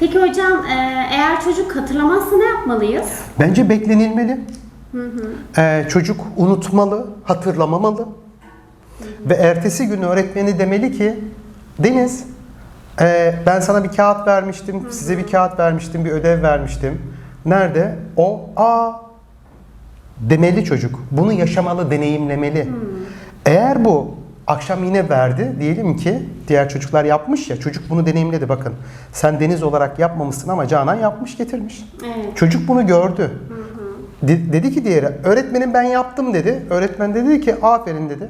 Peki hocam e, eğer çocuk hatırlamazsa ne yapmalıyız? Bence beklenilmeli. Ee, çocuk unutmalı, hatırlamamalı. Ve ertesi gün öğretmeni demeli ki Deniz e, ben sana bir kağıt vermiştim, size bir kağıt vermiştim, bir ödev vermiştim. Nerede? O, aa demeli çocuk. Bunu yaşamalı, deneyimlemeli. Eğer bu akşam yine verdi, diyelim ki diğer çocuklar yapmış ya, çocuk bunu deneyimledi bakın. Sen Deniz olarak yapmamışsın ama Canan yapmış getirmiş. Evet. Çocuk bunu gördü. De- dedi ki diğeri, öğretmenim ben yaptım dedi. Öğretmen de dedi ki aferin dedi.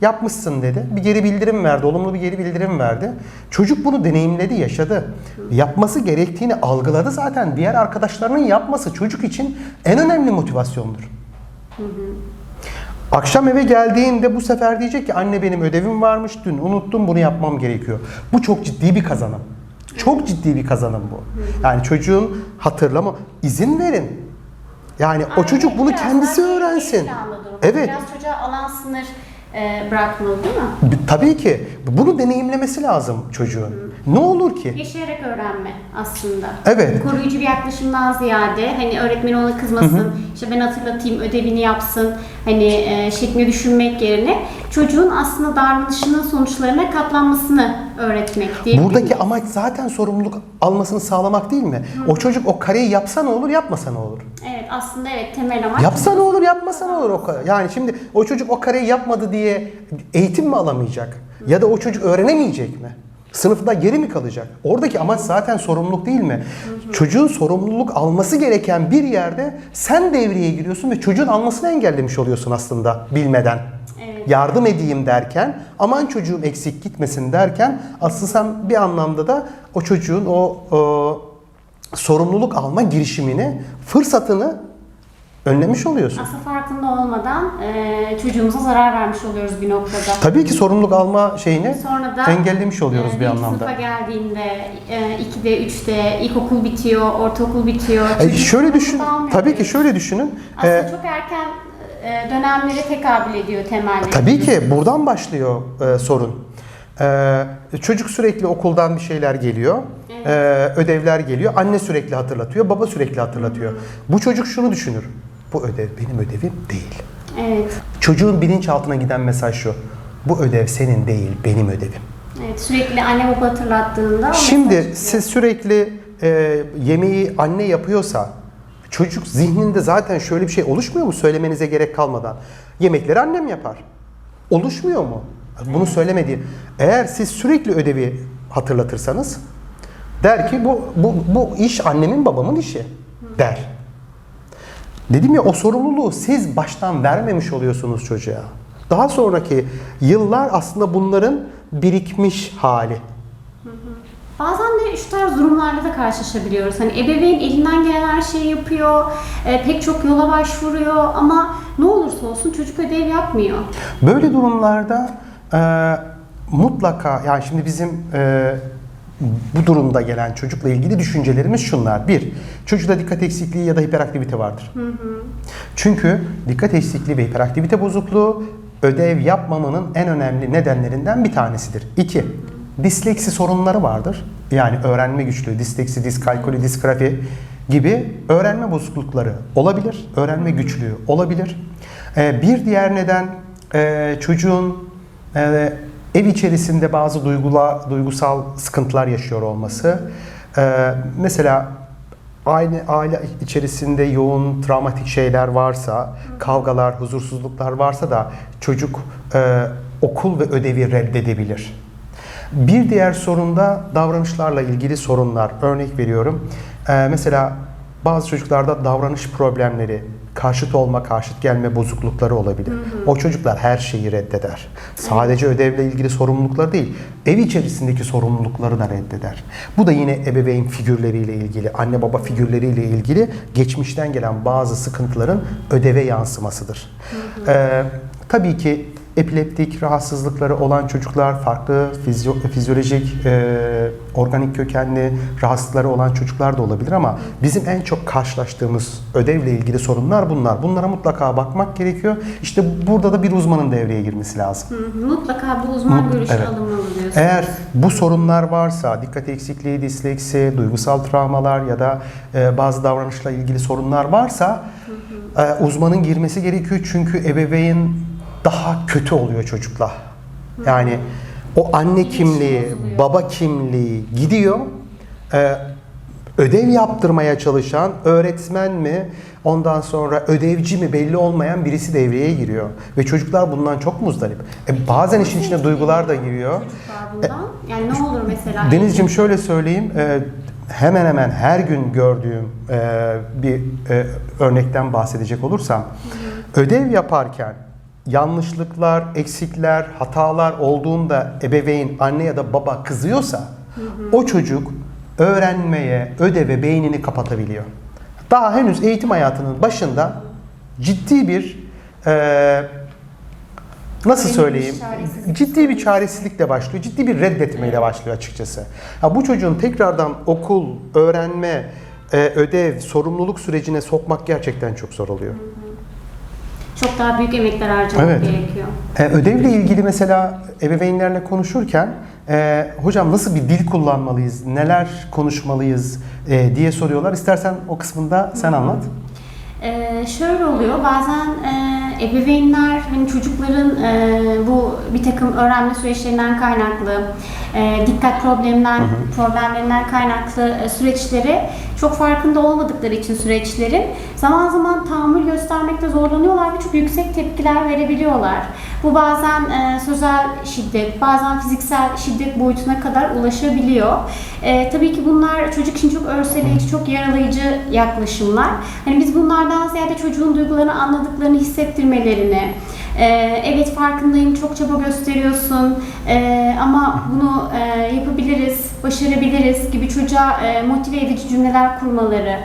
Yapmışsın dedi. Bir geri bildirim verdi, olumlu bir geri bildirim verdi. Çocuk bunu deneyimledi, yaşadı. Yapması gerektiğini algıladı zaten. Diğer arkadaşlarının yapması çocuk için en önemli motivasyondur. Akşam eve geldiğinde bu sefer diyecek ki anne benim ödevim varmış dün unuttum bunu yapmam gerekiyor. Bu çok ciddi bir kazanım. Çok ciddi bir kazanım bu. Yani çocuğun hatırlama izin verin. Yani o Anne çocuk bunu kendisi öğrensin. Evet. Biraz çocuğa alan sınır e, bırakmalı değil mi? Tabii ki bunu deneyimlemesi lazım çocuğun. Ne olur ki? Yaşayarak öğrenme aslında. Evet. Koruyucu bir yaklaşımdan ziyade hani öğretmen ona kızmasın, işte ben hatırlatayım, ödevini yapsın, hani e, şeklinde düşünmek yerine çocuğun aslında davranışının sonuçlarına katlanmasını öğretmek diye. Buradaki amaç zaten sorumluluk almasını sağlamak değil mi? O çocuk o kareyi yapsa ne olur, yapmasa ne olur? Evet aslında evet temel amaç. Yapsa ne olur, yapmasa ne olur o kare? Yani şimdi o çocuk o kareyi yapmadı diye eğitim mi alamayacak? Ya da o çocuk öğrenemeyecek mi? Sınıfta geri mi kalacak? Oradaki amaç zaten sorumluluk değil mi? Çocuğun sorumluluk alması gereken bir yerde sen devreye giriyorsun ve çocuğun almasını engellemiş oluyorsun aslında bilmeden. Evet. Yardım edeyim derken, aman çocuğum eksik gitmesin derken aslında sen bir anlamda da o çocuğun o, o sorumluluk alma girişimini, fırsatını önlemiş oluyorsun. Aslında farkında olmadan e, çocuğumuza zarar vermiş oluyoruz bir noktada. Tabii ki sorumluluk alma şeyini Sonra da engellemiş oluyoruz e, bir anlamda. sınıfa geldiğinde e, 2'de, 3'te ilkokul bitiyor, ortaokul bitiyor. E, şöyle düşün, tabii ki şöyle düşünün. Aslında E, çok erken e, dönemlere tekabül ediyor temelde. Tabii ki buradan başlıyor e, sorun. E, çocuk sürekli okuldan bir şeyler geliyor. Evet. e, ödevler geliyor. Anne sürekli hatırlatıyor, baba sürekli hatırlatıyor. Bu çocuk şunu düşünür. Bu ödev benim ödevim değil. Evet. Çocuğun bilinçaltına giden mesaj şu. Bu ödev senin değil, benim ödevim. Evet, sürekli anne baba hatırlattığında Şimdi siz sürekli e, yemeği anne yapıyorsa çocuk zihninde zaten şöyle bir şey oluşmuyor mu söylemenize gerek kalmadan? Yemekleri annem yapar. Oluşmuyor mu? Bunu söylemediği. Eğer siz sürekli ödevi hatırlatırsanız der ki bu bu bu iş annemin babamın işi der. Dedim ya o sorumluluğu siz baştan vermemiş oluyorsunuz çocuğa. Daha sonraki yıllar aslında bunların birikmiş hali. Bazen de şu tarz durumlarla da karşılaşabiliyoruz. Hani ebeveyn elinden gelen her şeyi yapıyor, e, pek çok yola başvuruyor ama ne olursa olsun çocuk ödev yapmıyor. Böyle durumlarda e, mutlaka yani şimdi bizim e, bu durumda gelen çocukla ilgili düşüncelerimiz şunlar. Bir, çocukta dikkat eksikliği ya da hiperaktivite vardır. Çünkü dikkat eksikliği ve hiperaktivite bozukluğu ödev yapmamanın en önemli nedenlerinden bir tanesidir. İki, disleksi sorunları vardır. Yani öğrenme güçlüğü, disleksi, diskalkuli, disgrafi gibi öğrenme bozuklukları olabilir. Öğrenme güçlüğü olabilir. Ee, bir diğer neden e, çocuğun e, ev içerisinde bazı duygula, duygusal sıkıntılar yaşıyor olması. Ee, mesela aynı aile içerisinde yoğun travmatik şeyler varsa, kavgalar, huzursuzluklar varsa da çocuk e, okul ve ödevi reddedebilir. Bir diğer sorun da davranışlarla ilgili sorunlar. Örnek veriyorum. Ee, mesela bazı çocuklarda davranış problemleri, karşıt olma, karşıt gelme bozuklukları olabilir. O çocuklar her şeyi reddeder. Sadece ödevle ilgili sorumlulukları değil, ev içerisindeki sorumlulukları da reddeder. Bu da yine ebeveyn figürleriyle ilgili, anne baba figürleriyle ilgili geçmişten gelen bazı sıkıntıların ödeve yansımasıdır. Ee, tabii ki epileptik rahatsızlıkları olan çocuklar, farklı fizyo- fizyolojik, e, organik kökenli rahatsızlıkları olan çocuklar da olabilir ama bizim en çok karşılaştığımız ödevle ilgili sorunlar bunlar. Bunlara mutlaka bakmak gerekiyor. İşte burada da bir uzmanın devreye girmesi lazım. Hı hı. Mutlaka bu uzman Mut- görüşü evet. alınmalı diyorsunuz. Eğer bu sorunlar varsa, dikkat eksikliği, disleksi, duygusal travmalar ya da e, bazı davranışla ilgili sorunlar varsa e, uzmanın girmesi gerekiyor çünkü ebeveyn daha kötü oluyor çocukla. Yani o anne kimliği, baba kimliği gidiyor. E, ödev yaptırmaya çalışan öğretmen mi, ondan sonra ödevci mi belli olmayan birisi devreye giriyor. Ve çocuklar bundan çok muzdarip. E, bazen işin içine duygular da giriyor. Çocuklar bundan. Yani ne olur mesela? Denizciğim şöyle söyleyeyim, e, hemen hemen her gün gördüğüm e, bir e, örnekten bahsedecek olursam, ödev yaparken yanlışlıklar, eksikler, hatalar olduğunda ebeveyn, anne ya da baba kızıyorsa, o çocuk öğrenmeye, ödeve beynini kapatabiliyor. Daha henüz eğitim hayatının başında ciddi bir e, nasıl söyleyeyim? Ciddi bir çaresizlikle başlıyor. Ciddi bir reddetmeyle başlıyor açıkçası. Ha, bu çocuğun tekrardan okul, öğrenme, e, ödev, sorumluluk sürecine sokmak gerçekten çok zor oluyor. Çok daha büyük emekler harcamak Evet. gerekiyor. E, ödevle ilgili mesela ebeveynlerle konuşurken e, hocam nasıl bir dil kullanmalıyız, neler konuşmalıyız e, diye soruyorlar. İstersen o kısmında sen anlat. Ee, şöyle oluyor bazen e, ebeveynler hani çocukların e, bu bir takım öğrenme süreçlerinden kaynaklı e, dikkat problemler problemlerinden kaynaklı e, süreçleri çok farkında olmadıkları için süreçlerin zaman zaman tahammül göstermekte zorlanıyorlar ve çok yüksek tepkiler verebiliyorlar. Bu bazen e, sözel şiddet, bazen fiziksel şiddet boyutuna kadar ulaşabiliyor. E, tabii ki bunlar çocuk için çok örseleyici, çok yaralayıcı yaklaşımlar. Hani biz bunlardan ziyade çocuğun duygularını anladıklarını hissettirmelerini, e, evet farkındayım, çok çaba gösteriyorsun e, ama bunu e, yapabiliriz, başarabiliriz gibi çocuğa e, motive edici cümleler kurmaları,